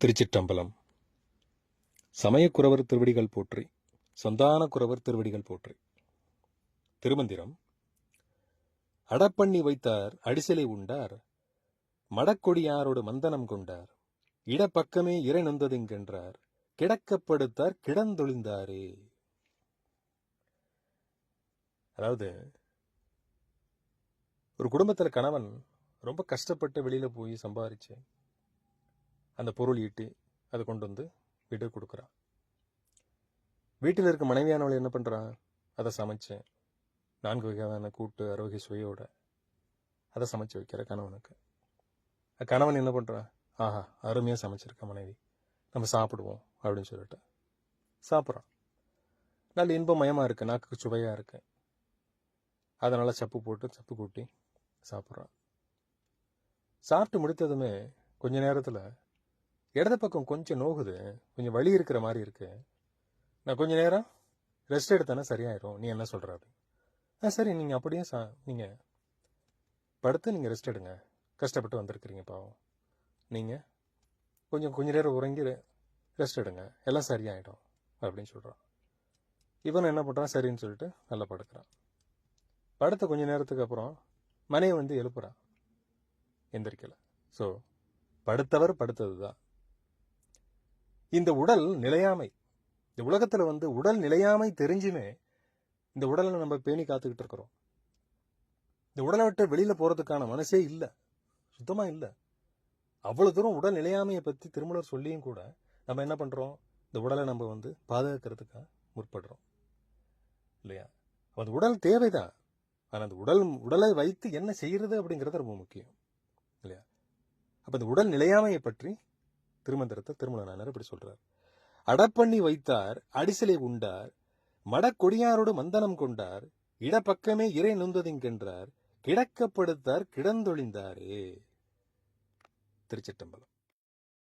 திருச்சிற்றம்பலம். சமயக்குறவர் திருவடிகள் போற்றி சந்தான குறவர் திருவடிகள் போற்றி. திருமந்திரம். அடப்பண்ணி வைத்தார் அடிசிலை உண்டார் மடக்கொடியாரோடு மந்தனம் கொண்டார் இடப்பக்கமே இறை நொந்ததுங்கென்றார் கிடக்கப்படுத்தார் கிடந்தொழிந்தாரே. அதாவது ஒரு குடும்பத்துல கணவன் ரொம்ப கஷ்டப்பட்டு வெளியில போய் சம்பாதிச்சேன் அந்த பொருள் ஈட்டி அதை கொண்டு வந்து வீட்டுக்கு கொடுக்குறான் வீட்டில் இருக்க மனைவியானவள் என்ன பண்ணுறான் அதை சமைச்சு நான்கு வகையான கூட்டு அரோகி சுவையோட அதை சமைச்சு வைக்கிற கணவனுக்கு. கணவன் என்ன பண்ணுறான் ஆஹா அருமையாக சமைச்சிருக்க மனைவி. நம்ம சாப்பிடுவோம் அப்படின்னு சொல்லிட்டு சாப்பிட்றான். நல்ல இன்பமயமாக இருக்குது நாக்குக்கு சுவையாக இருக்குது அதனால் சப்பு போட்டு சப்பு கூட்டி சாப்பிட்றான். சாப்பிட்டு முடித்ததுமே கொஞ்ச நேரத்தில் இடது பக்கம் கொஞ்சம் நோகுது. கொஞ்சம் வலி இருக்கிற மாதிரி இருக்கு. நான் கொஞ்சம் நேரம் ரெஸ்ட் எடுத்தேன்னா சரியாயிரும். நீ என்ன சொல்கிறாரு அப்படி ஆ சரி நீங்கள் அப்படியே சா நீங்கள் படுத்து நீங்கள் ரெஸ்ட் எடுங்க. கஷ்டப்பட்டு வந்திருக்கிறீங்க பாவம். நீங்கள் கொஞ்சம் கொஞ்ச நேரம் உறங்கி ரெஸ்ட் எடுங்க. எல்லாம் சரியாயிடும் அப்படின்னு சொல்கிறான் இவன் என்ன பண்ணுறான் சரின்னு சொல்லிட்டு நல்லா படுக்கிறான். படுத்த கொஞ்ச நேரத்துக்கு அப்புறம் மனைவி வந்து எழுப்புறான் எந்திரிக்கலை. ஸோ படுத்தவர் படுத்தது தான் இந்த உடல் நிலையாமை. இந்த உலகத்தில் வந்து உடல் நிலையாமை தெரிஞ்சுமே இந்த உடலை நம்ம பேணி காத்துக்கிட்டு இருக்கிறோம். இந்த உடலை விட்டு வெளியில் போகிறதுக்கான மனசே இல்லை. சுத்தமாக இல்லை. அவ்வளோ தூரம் உடல் நிலையாமையை பற்றி திருமலர் சொல்லியும் கூட நம்ம என்ன பண்ணுறோம் இந்த உடலை நம்ம வந்து பாதுகாக்கிறதுக்காக முற்படுறோம். இல்லையா? அந்த உடல் தேவைதான். ஆனால் அந்த உடல் உடலை வைத்து என்ன செய்கிறது அப்படிங்கிறது ரொம்ப முக்கியம். இல்லையா? அப்போ இந்த உடல் நிலையாமையை பற்றி திருமந்திரத்தை திருமலனார் இப்படி சொல்றார். அடப்பண்ணி வைத்தார் அடிசிலை உண்டார் மடக்கொடியாரோடு மந்தனம் கொண்டார் இடப்பக்கமே இறை நுந்ததிங்கென்றார் கிடக்கப்படுத்தார் கிடந்தொழிந்தாரே. திருச்சிட்டம்பலம்